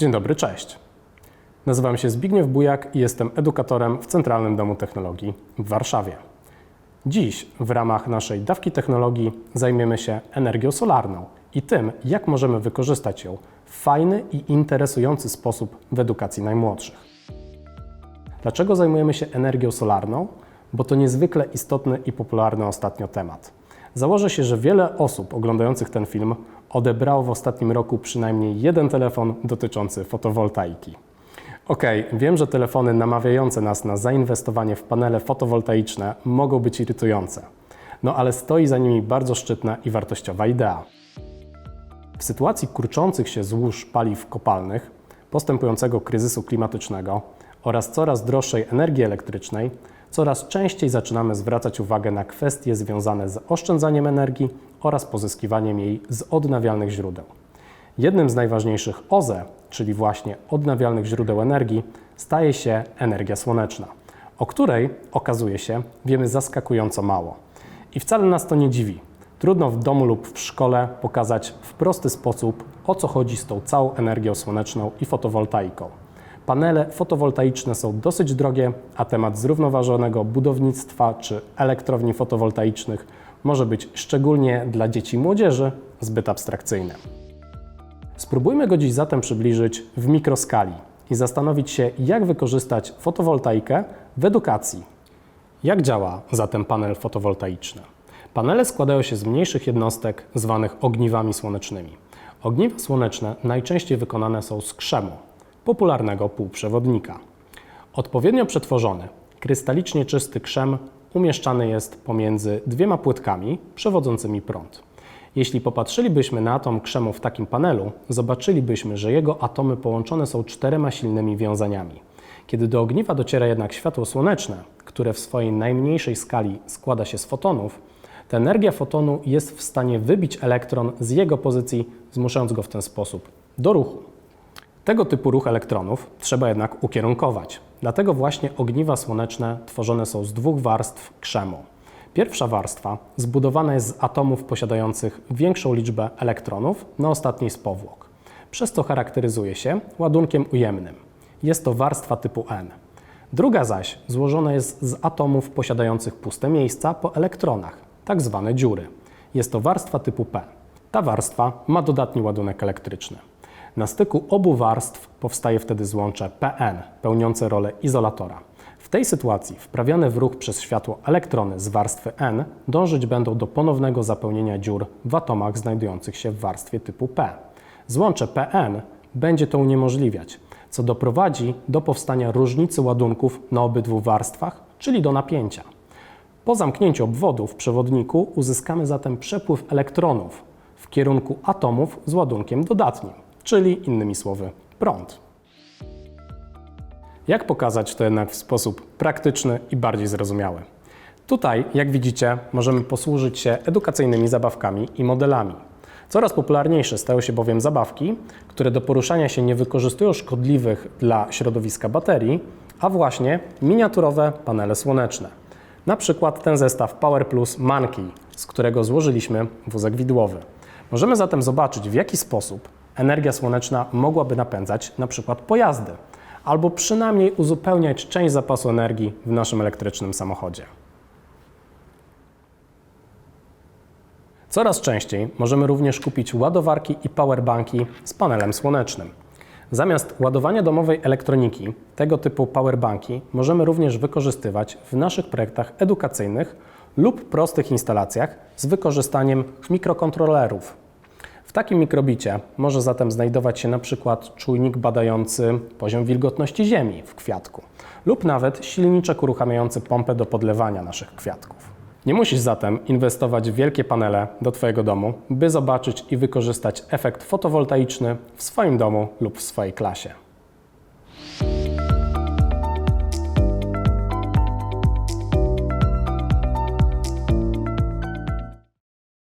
Dzień dobry, cześć. Nazywam się Zbigniew Bujak i jestem edukatorem w Centralnym Domu Technologii w Warszawie. Dziś w ramach naszej dawki technologii zajmiemy się energią solarną i tym, jak możemy wykorzystać ją w fajny i interesujący sposób w edukacji najmłodszych. Dlaczego zajmujemy się energią solarną? Bo to niezwykle istotny i popularny ostatnio temat. Założę się, że wiele osób oglądających ten film odebrało w ostatnim roku przynajmniej jeden telefon dotyczący fotowoltaiki. Okej, wiem, że telefony namawiające nas na zainwestowanie w panele fotowoltaiczne mogą być irytujące. No ale stoi za nimi bardzo szczytna i wartościowa idea. W sytuacji kurczących się złóż paliw kopalnych, postępującego kryzysu klimatycznego oraz coraz droższej energii elektrycznej, coraz częściej zaczynamy zwracać uwagę na kwestie związane z oszczędzaniem energii oraz pozyskiwaniem jej z odnawialnych źródeł. Jednym z najważniejszych OZE, czyli właśnie odnawialnych źródeł energii, staje się energia słoneczna, o której okazuje się wiemy zaskakująco mało. I wcale nas to nie dziwi. Trudno w domu lub w szkole pokazać w prosty sposób, o co chodzi z tą całą energią słoneczną i fotowoltaiką. Panele fotowoltaiczne są dosyć drogie, a temat zrównoważonego budownictwa czy elektrowni fotowoltaicznych może być szczególnie dla dzieci i młodzieży zbyt abstrakcyjny. Spróbujmy go dziś zatem przybliżyć w mikroskali i zastanowić się, jak wykorzystać fotowoltaikę w edukacji. Jak działa zatem panel fotowoltaiczny? Panele składają się z mniejszych jednostek zwanych ogniwami słonecznymi. Ogniwa słoneczne najczęściej wykonane są z krzemu, popularnego półprzewodnika. Odpowiednio przetworzony, krystalicznie czysty krzem umieszczany jest pomiędzy dwiema płytkami przewodzącymi prąd. Jeśli popatrzylibyśmy na atom krzemu w takim panelu, zobaczylibyśmy, że jego atomy połączone są czterema silnymi wiązaniami. Kiedy do ogniwa dociera jednak światło słoneczne, które w swojej najmniejszej skali składa się z fotonów, ta energia fotonu jest w stanie wybić elektron z jego pozycji, zmuszając go w ten sposób do ruchu. Tego typu ruch elektronów trzeba jednak ukierunkować. Dlatego właśnie ogniwa słoneczne tworzone są z dwóch warstw krzemu. Pierwsza warstwa zbudowana jest z atomów posiadających większą liczbę elektronów na ostatniej z powłok, przez co charakteryzuje się ładunkiem ujemnym. Jest to warstwa typu N. Druga zaś złożona jest z atomów posiadających puste miejsca po elektronach, tak zwane dziury. Jest to warstwa typu P. Ta warstwa ma dodatni ładunek elektryczny. Na styku obu warstw powstaje wtedy złącze PN, pełniące rolę izolatora. W tej sytuacji wprawiane w ruch przez światło elektrony z warstwy N dążyć będą do ponownego zapełnienia dziur w atomach znajdujących się w warstwie typu P. Złącze PN będzie to uniemożliwiać, co doprowadzi do powstania różnicy ładunków na obydwu warstwach, czyli do napięcia. Po zamknięciu obwodu w przewodniku uzyskamy zatem przepływ elektronów w kierunku atomów z ładunkiem dodatnim, czyli innymi słowy prąd. Jak pokazać to jednak w sposób praktyczny i bardziej zrozumiały? Tutaj, jak widzicie, możemy posłużyć się edukacyjnymi zabawkami i modelami. Coraz popularniejsze stają się bowiem zabawki, które do poruszania się nie wykorzystują szkodliwych dla środowiska baterii, a właśnie miniaturowe panele słoneczne. Na przykład ten zestaw Power Plus Monkey, z którego złożyliśmy wózek widłowy. Możemy zatem zobaczyć, w jaki sposób energia słoneczna mogłaby napędzać na przykład pojazdy, albo przynajmniej uzupełniać część zapasu energii w naszym elektrycznym samochodzie. Coraz częściej możemy również kupić ładowarki i powerbanki z panelem słonecznym. Zamiast ładowania domowej elektroniki, tego typu powerbanki możemy również wykorzystywać w naszych projektach edukacyjnych lub prostych instalacjach z wykorzystaniem mikrokontrolerów. W takim mikrobicie może zatem znajdować się na przykład czujnik badający poziom wilgotności ziemi w kwiatku lub nawet silniczek uruchamiający pompę do podlewania naszych kwiatków. Nie musisz zatem inwestować w wielkie panele do Twojego domu, by zobaczyć i wykorzystać efekt fotowoltaiczny w swoim domu lub w swojej klasie.